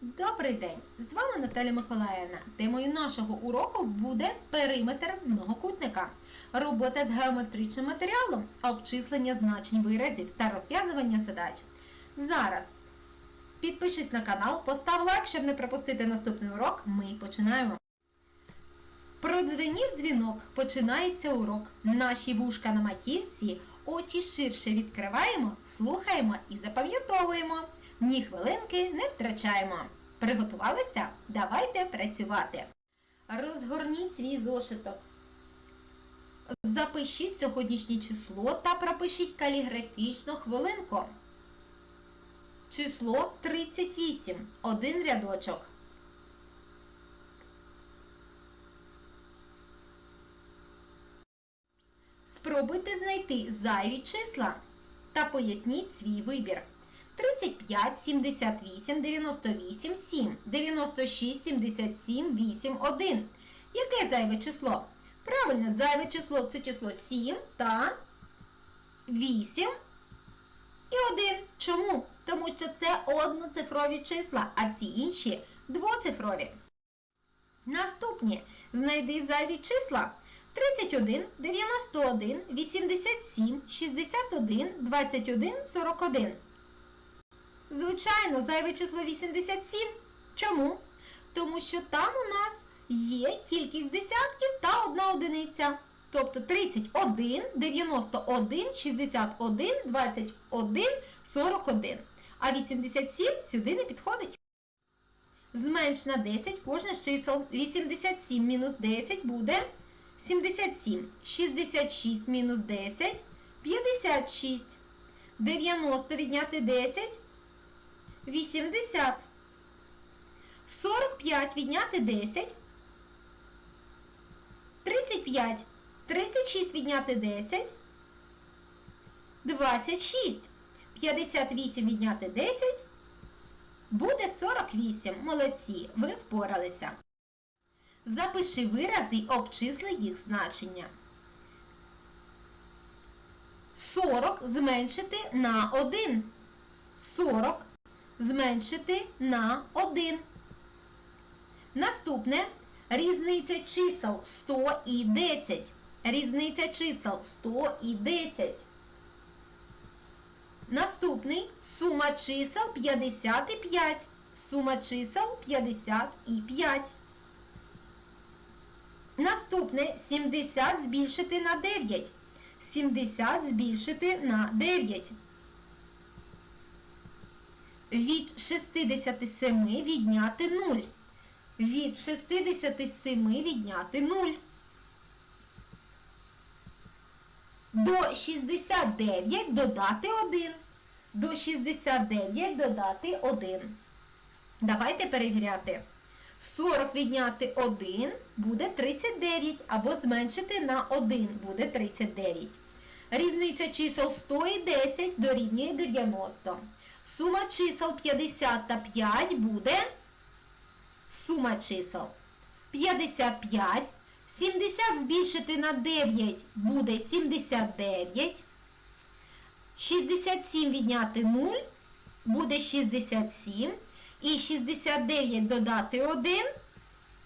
Добрий день! З вами Наталя Миколаївна. Темою нашого уроку буде периметр многокутника, робота з геометричним матеріалом, обчислення значень виразів та розв'язування задач. Зараз підпишись на канал, постав лайк, щоб не пропустити наступний урок. Ми починаємо. Продзвенів дзвінок, починається урок. Наші вушка на маківці, очі ширше відкриваємо, слухаємо і запам'ятовуємо. Ні хвилинки не втрачаємо. Приготувалися? Давайте працювати. Розгорніть свій зошиток. Запишіть сьогоднішнє число та пропишіть каліграфічну хвилинку. Число 38. Один рядочок. Спробуйте знайти зайві числа та поясніть свій вибір. 35, 78, 98, 7, 96, 77, 8, 1. Яке зайве число? Правильно, зайве число це число 7 та 8 і 1. Чому? Тому що це одноцифрові числа, а всі інші двоцифрові. Наступні. Знайди зайві числа. 31, 91, 87, 61, 21, 41. Звичайно, зайве число 87. Чому? Тому що там у нас є кількість десятків та одна одиниця. Тобто 31, 91, 61, 21, 41. А 87 сюди не підходить. Зменш на 10 кожне з чисел. 87 мінус 10 буде 77. 66 мінус 10 56. 90 відняти 10 80. 45 відняти 10. 35. 36 відняти 10. 26. 58 відняти 10. Буде 48. Молодці. Ви впоралися. Запиши вирази й обчисли їх значення. 40 зменшити на 1. 40 зменшити на 1. Наступне різниця чисел 100 і 10. Різниця чисел 100 і 10. Наступний сума чисел 55. Сума чисел 55. Наступне 70 збільшити на 9. 70 збільшити на 9. Від 67 відняти 0. Від 67 відняти 0. До 69 додати 1. До 69 додати 1. Давайте перевіряти. 40 відняти 1 буде 39, або зменшити на 1 буде 39. Різниця чисел 100 і 10 дорівнює 90. Сума чисел 50 та 5 буде сума чисел 55. 70 збільшити на 9 буде 79. 67 відняти 0 буде 67. І 69 додати 1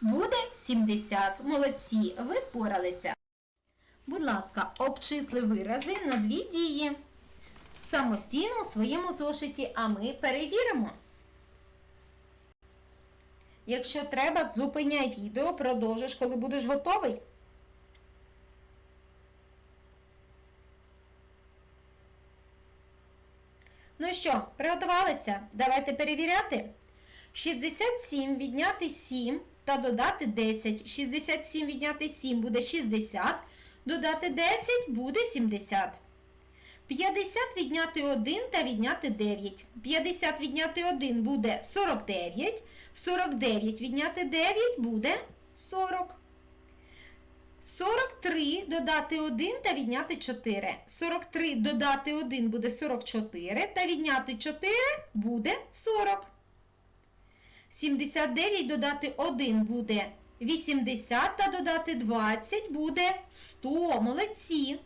буде 70. Молодці, ви впоралися. Будь ласка, обчисли вирази на дві дії. Самостійно у своєму зошиті, а ми перевіримо. Якщо треба, зупиняй відео, продовжиш, коли будеш готовий. Ну що, приготувалися? Давайте перевіряти. 67 відняти 7 та додати 10. 67 відняти 7 буде 60. Додати 10 буде 70. 50 відняти 1 та відняти 9. 50 відняти 1 буде 49. 49 відняти 9 буде 40. 43 додати 1 та відняти 4. 43 додати 1 буде 44 та відняти 4 буде 40. 79 додати 1 буде 80 та додати 20 буде 100. Молодці.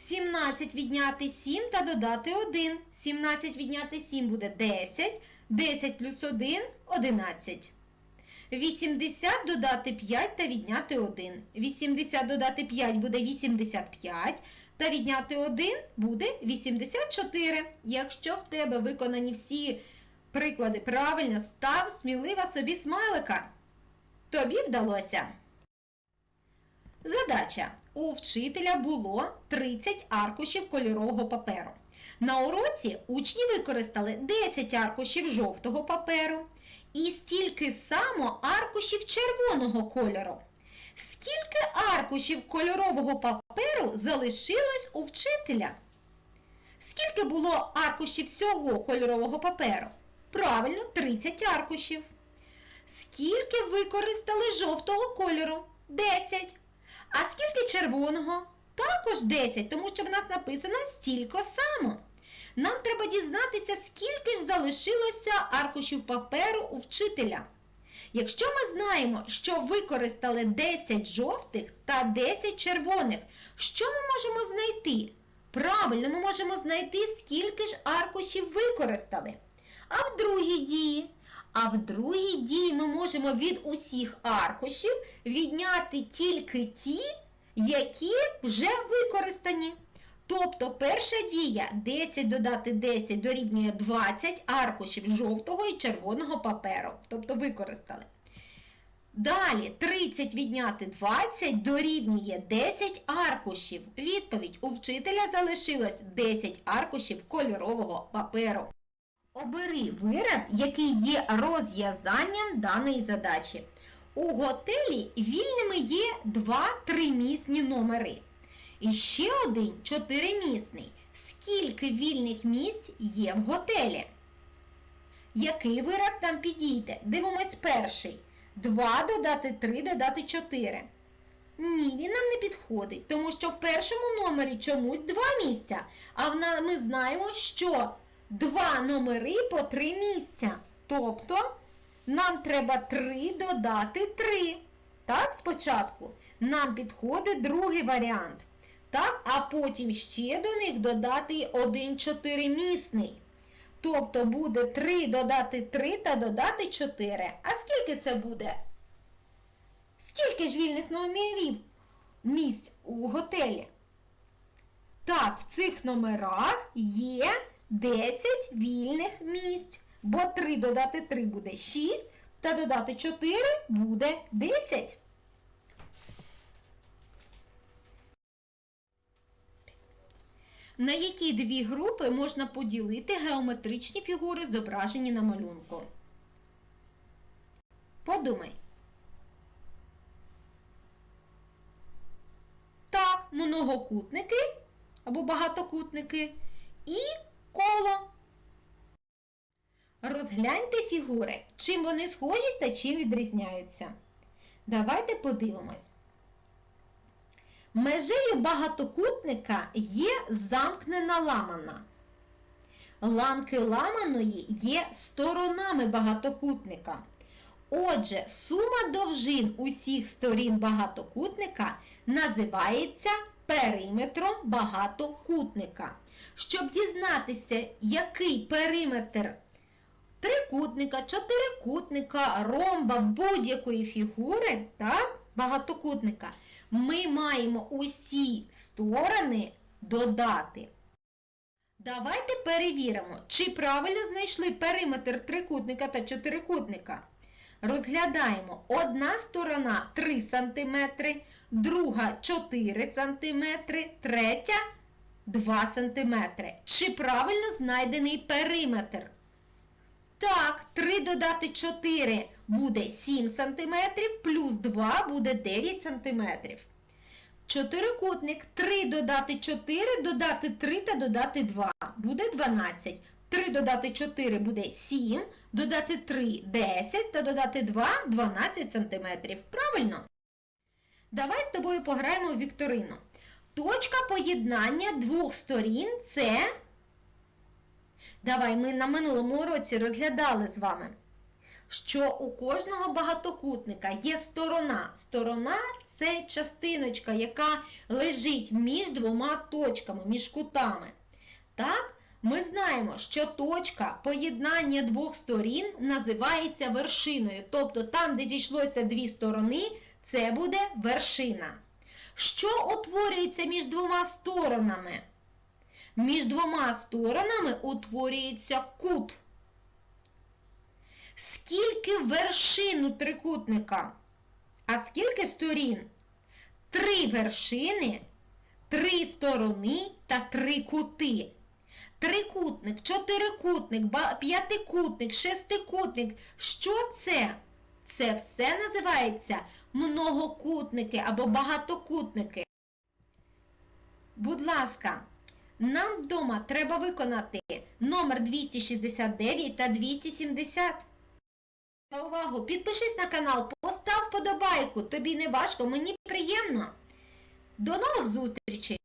17 відняти 7 та додати 1. 17 відняти 7 буде 10. 10 плюс 1 11. 80 додати 5 та відняти 1. 80 додати 5 буде 85, та відняти 1 буде 84. Якщо в тебе виконані всі приклади правильно, став сміливо собі смайлика. Тобі вдалося. Задача. У вчителя було 30 аркушів кольорового паперу. На уроці учні використали 10 аркушів жовтого паперу і стільки само аркушів червоного кольору. Скільки аркушів кольорового паперу залишилось у вчителя? Скільки було аркушів всього кольорового паперу? Правильно, 30 аркушів. Скільки використали жовтого кольору? 10. А скільки червоного? Також 10, тому що в нас написано стільки само. Нам треба дізнатися, скільки ж залишилося аркушів паперу у вчителя. Якщо ми знаємо, що використали 10 жовтих та 10 червоних, що ми можемо знайти? Правильно, ми можемо знайти, скільки ж аркушів використали. А в другій дії? А в другій дії ми можемо від усіх аркушів відняти тільки ті, які вже використані. Тобто перша дія 10 додати 10 дорівнює 20 аркушів жовтого і червоного паперу. Тобто використали. Далі 30 відняти 20 дорівнює 10 аркушів. Відповідь у вчителя залишилось 10 аркушів кольорового паперу. Обери вираз, який є розв'язанням даної задачі. У готелі вільними є два тримісні номери. І ще один чотиримісний. Скільки вільних місць є в готелі? Який вираз там підійде? Дивимось перший. 2 додати 3 додати 4. Ні, він нам не підходить, тому що в першому номері чомусь два місця. А ми знаємо, що два номери по три місця. Тобто нам треба 3 додати 3. Так, спочатку нам підходить другий варіант. Так, а потім ще до них додати один чотиримісний. Тобто буде 3 додати 3 та додати 4. А скільки це буде? Скільки ж вільних номерів місць у готелі? Так, в цих номерах є 10 вільних місць. Бо 3 додати 3 буде 6, та додати 4 буде 10. На які дві групи можна поділити геометричні фігури, зображені на малюнку? Подумай. Так, многокутники або багатокутники і коло. Розгляньте фігури, чим вони схожі та чим відрізняються. Давайте подивимось. Межею багатокутника є замкнена ламана. Ланки ламаної є сторонами багатокутника. Отже, сума довжин усіх сторін багатокутника називається периметром багатокутника. Щоб дізнатися, який периметр трикутника, чотирикутника, ромба, будь-якої фігури, так, багатокутника, ми маємо усі сторони додати. Давайте перевіримо, чи правильно знайшли периметр трикутника та чотирикутника. Розглядаємо одна сторона 3 см, друга 4 см, третя 2 см. Чи правильно знайдений периметр? Так, 3 додати 4 буде 7 см, плюс 2 буде 9 см. Чотирикутник 3 додати 4, додати 3 та додати 2 буде 12. 3 додати 4 буде 7, додати 3 10 та додати 2 12 см. Правильно? Давай з тобою пограємо у вікторину. Точка поєднання двох сторін це. Давай ми на минулому уроці розглядали з вами, що у кожного багатокутника є сторона. Сторона це частиночка, яка лежить між двома точками, між кутами. Так, Ми знаємо, що точка поєднання двох сторін називається вершиною. Тобто там, де зійшлося дві сторони, це буде вершина. Що утворюється між двома сторонами? Між двома сторонами утворюється кут. Скільки вершин у трикутника? А скільки сторін? Три вершини, три сторони та три кути. Трикутник, чотирикутник, п'ятикутник, шестикутник. Що це? Це все називається многокутники або багатокутники. Будь ласка, нам вдома треба виконати номер 269 та 270. На увагу, підпишись на канал, постав подобайку. Тобі не важко, мені приємно. До нових зустрічей!